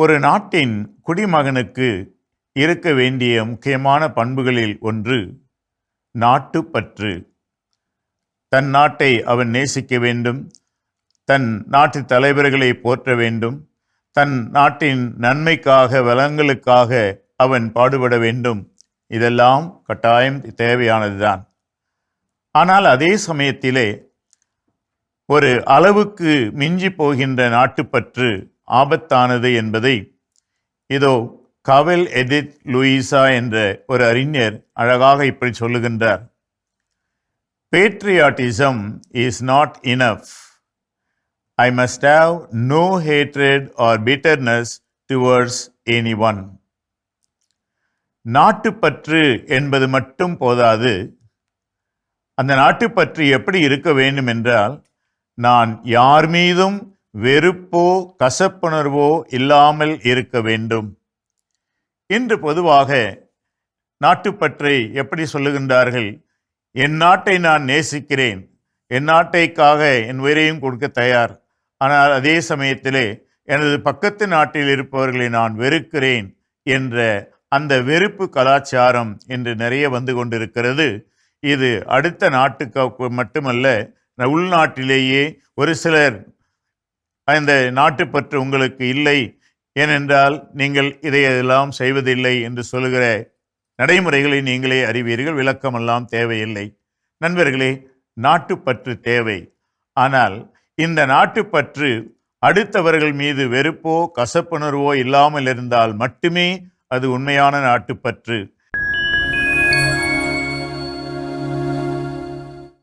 ஒரு நாட்டின் குடிமகனுக்கு இருக்க வேண்டிய முக்கியமான பண்புகளில் ஒன்று நாட்டுப்பற்று. தன் நாட்டை அவன் நேசிக்க வேண்டும். தன் நாட்டு தலைவர்களை போற்ற வேண்டும். தன் நாட்டின் நன்மைக்காக வளங்களுக்காக அவன் பாடுபட வேண்டும். இதெல்லாம் கட்டாயம் தேவையானதுதான். ஆனால் அதே சமயத்திலே ஒரு அளவுக்கு மிஞ்சி போகின்ற நாட்டுப்பற்று ஆபத்தானது என்பதை இதோ கவல் எதித் லூயிசா என்ற ஒரு அறிஞர் அழகாக இப்படி சொல்லுகின்றார். Patriotism is not enough I must have no hatred or bitterness towards anyone நாட்டுப்பற்று என்பது மட்டும் போதாது. அந்த நாட்டுப்பற்று எப்படி இருக்க வேண்டும் என்றால் நான் யார் மீதும் வெறுப்போ கசப்புணர்வோ இல்லாமல் இருக்க வேண்டும். இன்று பொதுவாக நாட்டுப்பற்றை எப்படி சொல்லுகின்றார்கள்? என் நாட்டை நான் நேசிக்கிறேன். என் நாட்டைக்காக என் உயிரையும் கொடுக்க தயார். ஆனால் அதே சமயத்திலே எனது பக்கத்து நாட்டில் இருப்பவர்களை நான் வெறுக்கிறேன் என்ற அந்த வெறுப்பு கலாச்சாரம் இன்று நிறைய வந்து கொண்டிருக்கிறது. இது அடுத்த நாட்டுக்கு மட்டுமல்ல உள்நாட்டிலேயே ஒரு சிலர் அந்த நாட்டுப்பற்று உங்களுக்கு இல்லை. ஏனென்றால் நீங்கள் இதையெல்லாம் செய்வதில்லை என்று சொல்லுகிற நடைமுறைகளை நீங்களே அறிவீர்கள். விளக்கமெல்லாம் தேவையில்லை. நண்பர்களே நாட்டுப்பற்று தேவை. ஆனால் இந்த நாட்டுப்பற்று அடுத்தவர்கள் மீது வெறுப்போ கசப்புணர்வோ இல்லாமல் இருந்தால் மட்டுமே அது உண்மையான நாட்டுப்பற்று.